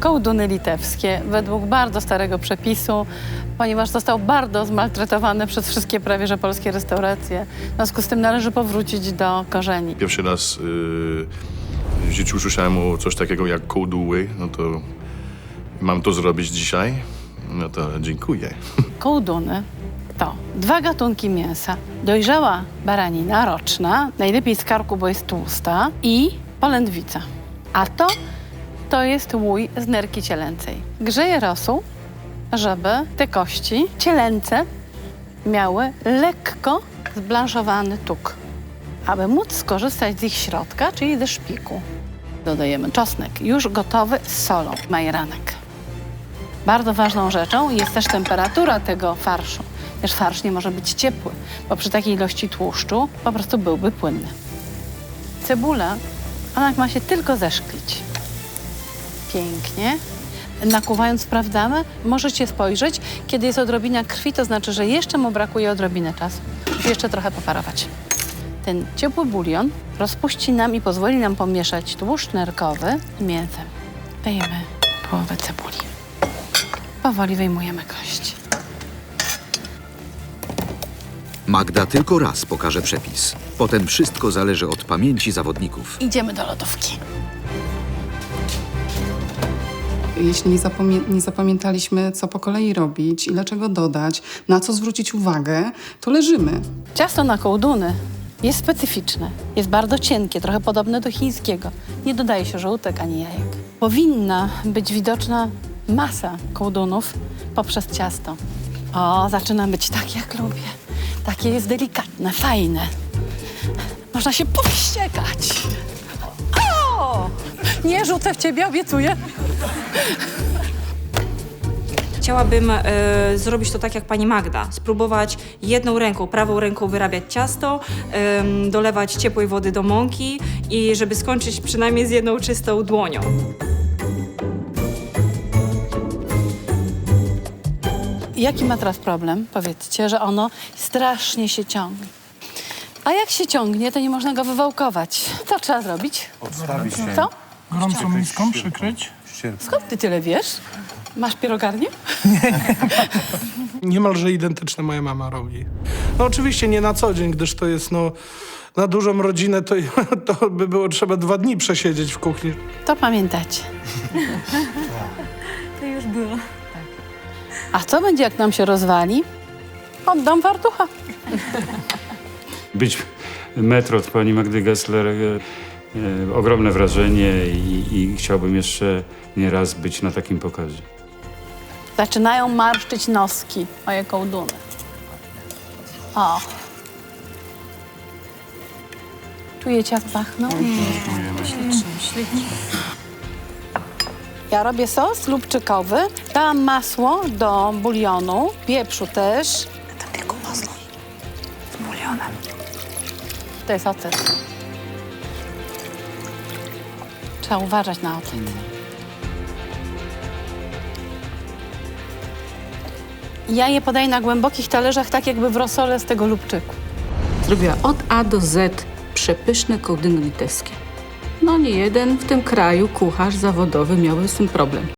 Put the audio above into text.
kołduny litewskie według bardzo starego przepisu, ponieważ został bardzo zmaltretowany przez wszystkie prawie że polskie restauracje. W związku z tym należy powrócić do korzeni. Pierwszy raz y, w życiu słyszałem o coś takiego jak kołduły, no to mam to zrobić dzisiaj. No to dziękuję. Kołduny to dwa gatunki mięsa. Dojrzała baranina roczna, najlepiej z karku, bo jest tłusta, i polędwica. A to, to jest łój z nerki cielęcej. Grzeje rosół, żeby te kości cielęce miały lekko zblanszowany tuk, aby móc skorzystać z ich środka, czyli ze szpiku. Dodajemy czosnek, już gotowy z solą, majeranek. Bardzo ważną rzeczą jest też temperatura tego farszu. Też farsz nie może być ciepły, bo przy takiej ilości tłuszczu po prostu byłby płynny. Cebula, ona ma się tylko zeszklić. Pięknie. Nakuwając sprawdzamy, możecie spojrzeć, kiedy jest odrobina krwi, to znaczy, że jeszcze mu brakuje odrobiny czasu. Jeszcze trochę poparować. Ten ciepły bulion rozpuści nam i pozwoli nam pomieszać tłuszcz nerkowy z mięsem. Dajemy połowę cebuli. Powoli wyjmujemy kość. Magda tylko raz pokaże przepis. Potem wszystko zależy od pamięci zawodników. Idziemy do lodówki. Jeśli nie, zapamię- nie zapamiętaliśmy, co po kolei robić, ile czego dodać, na co zwrócić uwagę, to leżymy. Ciasto na kołduny jest specyficzne. Jest bardzo cienkie, trochę podobne do chińskiego. Nie dodaje się żółtek ani jajek. Powinna być widoczna masa kołdunów poprzez ciasto. O, zaczyna być tak, jak lubię. Takie jest delikatne, fajne. Można się powściekać. O! Nie rzucę w ciebie, obiecuję. Chciałabym e, zrobić to tak jak pani Magda. Spróbować jedną ręką, prawą ręką wyrabiać ciasto, em, dolewać ciepłej wody do mąki i żeby skończyć przynajmniej z jedną czystą dłonią. Jaki ma teraz problem? Powiedzcie, że ono strasznie się ciągnie. A jak się ciągnie, to nie można go wywałkować. Co trzeba zrobić? Odstawić się. Co? Gorącą miską przykryć. Skąd ty tyle wiesz? Masz pierogarnię? Niemalże identyczne moja mama robi. No oczywiście nie na co dzień, gdyż to jest no... Na dużą rodzinę to, to by było trzeba dwa dni przesiedzieć w kuchni. To pamiętacie. To już było. A co będzie, jak nam się rozwali? Oddam fartucha. Być metr od pani Magdy Gessler, e, ogromne wrażenie i, i chciałbym jeszcze nie raz być na takim pokazie. Zaczynają marszczyć noski, moje kołduny. O. Czujecie, jak pachną? Ja robię sos lubczykowy, dałam masło do bulionu, pieprzu też. Tylko masło. Z bulionem. To jest ocet. Trzeba uważać na ocet. Ja je podaję na głębokich talerzach, tak jakby w rosole z tego lubczyku. Zrobiła od A do Z przepyszne kołdyny litewskie. No nie jeden w tym kraju kucharz zawodowy miałby z tym problem.